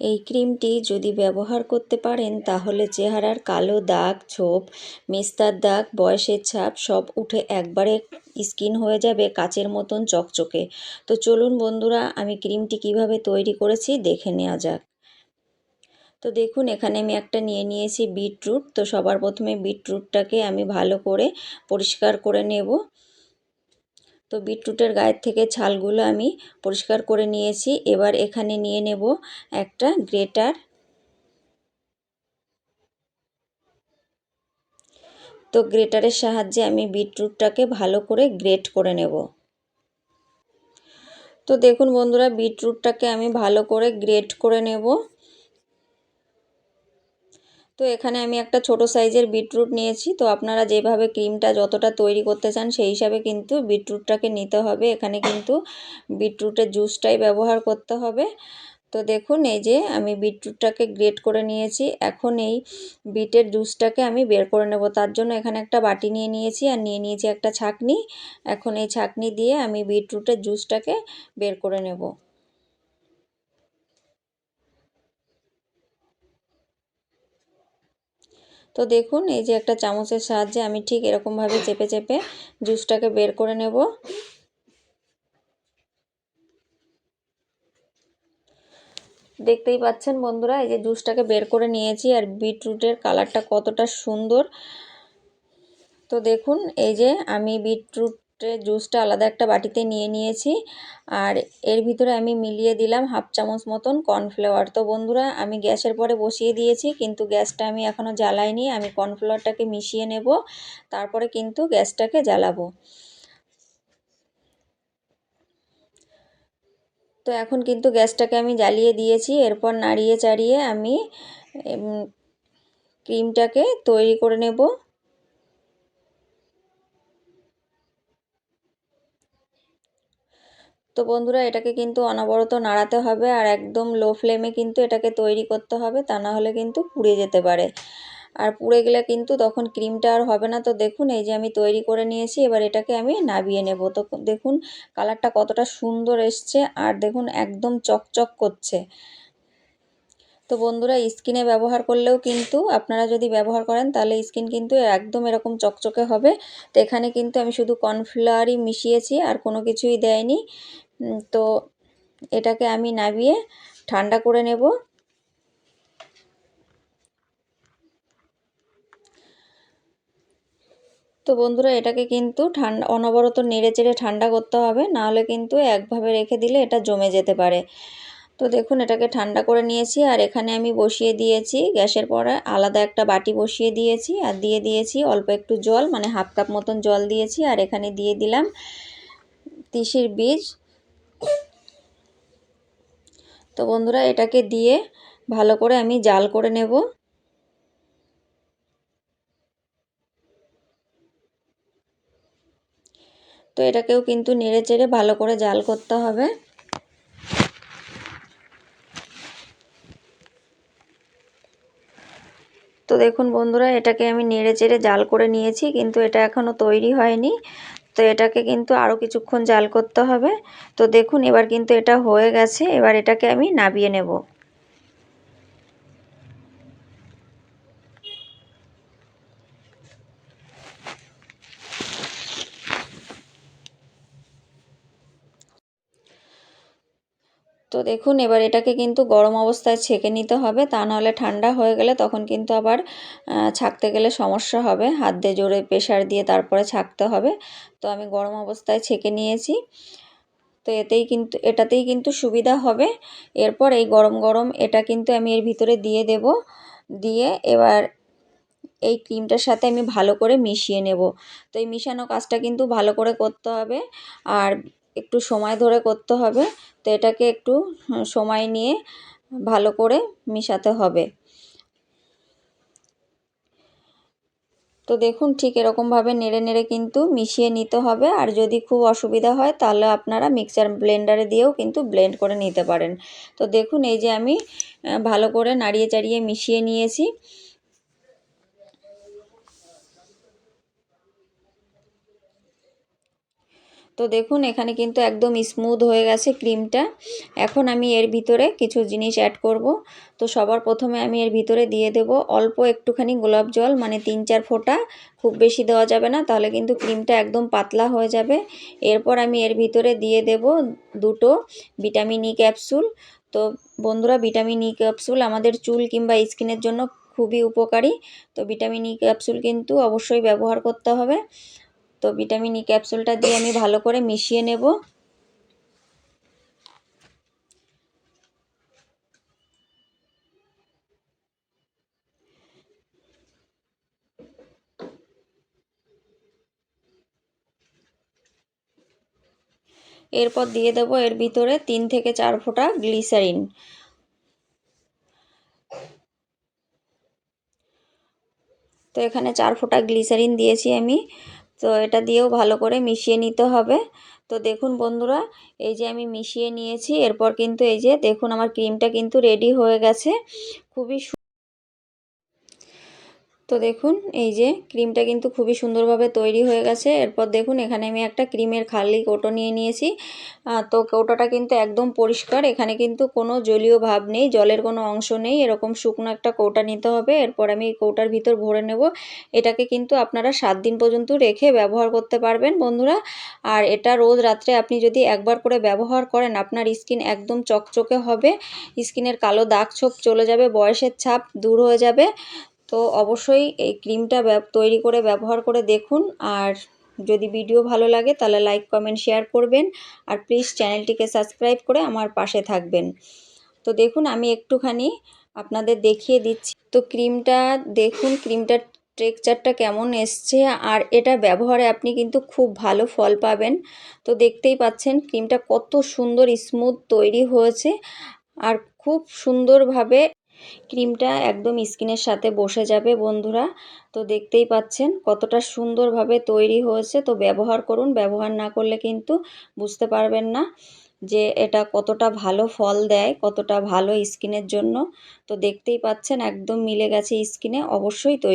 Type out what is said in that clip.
এই ক্রিমটি যদি ব্যবহার করতে পারেন, তাহলে চেহারার কালো দাগ, ছোপ, মেস্তার দাগ, বয়সের ছাপ সব উঠে একবারে স্কিন হয়ে যাবে কাচের মতন চকচকে। তো চলুন বন্ধুরা, আমি ক্রিমটি কীভাবে তৈরি করেছি দেখে নেওয়া যাক। তো দেখুন, এখানে আমি একটা নিয়ে নিয়েছি বিটরুট। তো সবার প্রথমে বিটরুটটাকে আমি ভালো করে পরিষ্কার করে নেব। তো বিটরুটের গায়ের থেকে ছালগুলো আমি পরিষ্কার করে নিয়েছি। এবার এখানে নিয়ে নেব একটা গ্রেটার। তো গ্রেটারের সাহায্যে আমি বিটরুটটাকে ভালো করে গ্রেট করে নেব। তো দেখুন বন্ধুরা, বিটরুটটাকে আমি ভালো করে গ্রেট করে নেব। তো এখানে আমি একটা ছোট সাইজের বিটরুট নিয়েছি। তো আপনারা যেভাবে ক্রিমটা যতটা তৈরি করতে চান, সেই হিসাবে কিন্তু বিটরুটটাকে নিতে হবে। এখানে কিন্তু বিটরুটের জুসটাই ব্যবহার করতে হবে। তো দেখুন, এই যে আমি বিটরুটটাকে গ্রেট করে নিয়েছি। এখন এই বিটের জুসটাকে আমি বের করে নেব। তার জন্য এখানে একটা বাটি নিয়ে নিয়েছি আর নিয়ে নিয়েছি একটা ছাকনি। এখন এই ছাকনি দিয়ে আমি বিটরুটের জুসটাকে বের করে নেব। তো দেখুন, এই যে একটা চামচের সাহায্যে আমি ঠিক এরকমভাবে চেপে চেপে জুসটাকে বের করে নেব। দেখতেই পাচ্ছেন বন্ধুরা, এই যে জুসটাকে বের করে নিয়েছি আর বিটরুটের কালারটা কতটা সুন্দর। তো দেখুন, এই যে আমি বিটরুট জুসটা আলাদা একটা বাটিতে নিয়ে নিয়েছি। আর এর ভিতরে আমি মিলিয়ে দিলাম হাফ চামচ মতন কর্নফ্লাওয়ার। তো বন্ধুরা, আমি গ্যাসের পরে বসিয়ে দিয়েছি, কিন্তু গ্যাসটা আমি এখনও জ্বালাইনি। আমি কর্নফ্লাওয়ারটাকে মিশিয়ে নেব, তারপরে কিন্তু গ্যাসটাকে জ্বালাবো। তো এখন কিন্তু গ্যাসটাকে আমি জ্বালিয়ে দিয়েছি। এরপর নাড়িয়ে চাড়িয়ে আমি ক্রিমটাকে তৈরি করে নেব। তো বন্ধুরা, এটাকে কিন্তু অনবরত নাড়াতে হবে আর একদম লো ফ্লেমে কিন্তু এটাকে তৈরি করতে হবে, তা না হলে কিন্তু পুড়ে যেতে পারে। আর পুড়ে গেলে কিন্তু তখন ক্রিমটা আর হবে না। তো দেখুন, এই যে আমি তৈরি করে নিয়েছি, এবার এটাকে আমি নাবিয়ে নেব। তো দেখুন, কালারটা কতটা সুন্দর এসছে আর দেখুন, একদম চকচক করছে। তো বন্ধুরা, স্কিনে ব্যবহার করলেও কিন্তু আপনারা যদি ব্যবহার করেন, তাহলে স্কিন কিন্তু একদম এরকম চকচকে হবে। তো এখানে কিন্তু আমি শুধু কর্নফ্লাওয়ারই মিশিয়েছি, আর কোনো কিছুই দেয়নি। তো এটাকে আমি নাবিয়ে ঠান্ডা করে নেব। তো বন্ধুরা, এটাকে কিন্তু ঠান্ডা অনবরত নেড়ে চেড়ে ঠান্ডা করতে হবে, নাহলে কিন্তু একভাবে রেখে দিলে এটা জমে যেতে পারে। তো দেখুন, এটাকে ঠান্ডা করে নিয়েছি আর এখানে আমি বসিয়ে দিয়েছি গ্যাসের পরে আলাদা একটা বাটি বসিয়ে দিয়েছি আর দিয়ে দিয়েছি অল্প একটু জল মানে হাফ কাপ মতন জল দিয়েছি আর এখানে দিয়ে দিলাম তিসির বীজ। তো বন্ধুরা, এটাকে দিয়ে ভালো করে আমি জাল করে নেব। তো এটাকেও কিন্তু নেড়ে চেড়ে ভালো করে জাল করতে হবে। তো দেখুন বন্ধুরা, এটাকে আমি নেড়ে চেড়ে জাল করে নিয়েছি, কিন্তু এটা এখনও তৈরি হয়নি। তো এটাকে কিন্তু আরও কিছুক্ষণ জাল করতে হবে। তো দেখুন, এবার কিন্তু এটা হয়ে গেছে, এবার এটাকে আমি নাবিয়ে নেব। তো দেখুন, এবার এটাকে কিন্তু গরম অবস্থায় ছেঁকে নিতে হবে। তা নাহলে ঠান্ডা হয়ে গেলে তখন কিন্তু আবার ছাকতে গেলে সমস্যা হবে। হাত দিয়ে জোরে প্রেশার দিয়ে তারপরে ছাকতে হবে। তো আমি গরম অবস্থায় ছেঁকে নিয়েছি। তো এতেই কিন্তু, এটাতেই কিন্তু সুবিধা হবে। এরপর এই গরম গরম এটা কিন্তু আমি এর ভিতরে দিয়ে দেব। দিয়ে এবার এই ক্রিমটার সাথে আমি ভালো করে মিশিয়ে নেব। তো এই মিশানো কাজটা কিন্তু ভালো করে করতে হবে। আর একটু সময় ধরে করতে হবে। তো এটাকে একটু সময় নিয়ে ভালো করে মিশাতে হবে। তো দেখুন, ঠিক এরকমভাবে নেড়ে নেড়ে কিন্তু মিশিয়ে নিতে হবে। আর যদি খুব অসুবিধা হয়, তাহলে আপনারা মিক্সার ব্লেন্ডারে দিয়েও কিন্তু ব্লেন্ড করে নিতে পারেন। তো দেখুন, এই যে আমি ভালো করে নাড়িয়ে চাড়িয়ে মিশিয়ে নিয়েছি। তো দেখুন, এখানে কিন্তু একদম স্মুথ হয়ে গেছে ক্রিমটা এখন আমি এর ভিতরে কিছু জিনিস অ্যাড করব। তো সবার প্রথমে আমি এর ভিতরে দিয়ে দেব অল্প একটুখানি গোলাপ জল মানে তিন চার ফোঁটা। খুব বেশি দেওয়া যাবে না, তাহলে কিন্তু ক্রিমটা একদম পাতলা হয়ে যাবে। এরপর আমি এর ভিতরে দিয়ে দেব দুটো ভিটামিন ই ক্যাপসুল তো বন্ধুরা ভিটামিন ই ক্যাপসুল আমাদের চুল কিংবা স্কিনের জন্য খুবই উপকারী। তো ভিটামিন ই ক্যাপসুল কিন্তু অবশ্যই ব্যবহার করতে হবে। তো ভিটামিন ই ক্যাপসুলটা দিয়ে আমি ভালো করে মিশিয়ে নেব। এরপর দিয়ে দেব এর ভিতরে তিন থেকে চার ফোঁটা গ্লিসারিন। তো এখানে চার ফোঁটা গ্লিসারিন দিয়েছি আমি। তো এটা দিয়েও ভালো করে মিশিয়ে নিতে হবে। তো দেখুন বন্ধুরা, এই যে আমি মিশিয়ে নিয়েছি, এরপর কিন্তু এই যে দেখুন আমার ক্রিমটা কিন্তু রেডি হয়ে গেছে। খুবই তো দেখুন, এই যে ক্রিমটা কিন্তু খুবই সুন্দরভাবে তৈরি হয়ে গেছে। এরপর দেখুন, এখানে আমি একটা ক্রিমের খালি কৌটো নিয়ে নিয়েছি। তো কৌটোটা কিন্তু একদম পরিষ্কার। এখানে কিন্তু কোনো জলীয় ভাব নেই, জলের কোনো অংশ নেই। এরকম শুকনো একটা কৌটা নিতে হবে। এরপর আমি এই কৌটার ভিতর ভরে নেব। এটাকে কিন্তু আপনারা সাত দিন পর্যন্ত রেখে ব্যবহার করতে পারবেন, বন্ধুরা। আর এটা রোজ রাত্রে আপনি যদি একবার করে ব্যবহার করেন, আপনার স্কিন একদম চকচকে হবে। স্কিনের কালো দাগ ছোপ চলে যাবে, বয়সের ছাপ দূর হয়ে যাবে। তো অবশ্যই এই ক্রিমটা তৈরি করে ব্যবহার করে দেখুন। আর যদি ভিডিও ভালো লাগে তাহলে লাইক, কমেন্ট, শেয়ার করবেন। আর প্লিজ চ্যানেলটিকে সাবস্ক্রাইব করে আমার পাশে থাকবেন। তো দেখুন, আমি একটুখানি আপনাদের দেখিয়ে দিচ্ছি। তো ক্রিমটা, দেখুন ক্রিমটার টেক্সচারটা কেমন এসছে। আর এটা ব্যবহারে আপনি কিন্তু খুব ভালো ফল পাবেন। তো দেখতেই পাচ্ছেন, ক্রিমটা কত সুন্দর স্মুথ তৈরি হয়েছে। আর খুব সুন্দরভাবে ক্রিমটা একদম স্কিনের সাথে বসে যাবে বন্ধুরা। তো দেখতেই পাচ্ছেন কতটা সুন্দরভাবে তৈরি হয়েছে। তো ব্যবহার করুন, ব্যবহার না করলে কিন্তু বুঝতে পারবেন না যে এটা কতটা ভালো ফল দেয়, কতটা ভালো স্কিনের জন্য। তো দেখতেই পাচ্ছেন একদম মিলে গেছে স্কিনে, অবশ্যই তৈরি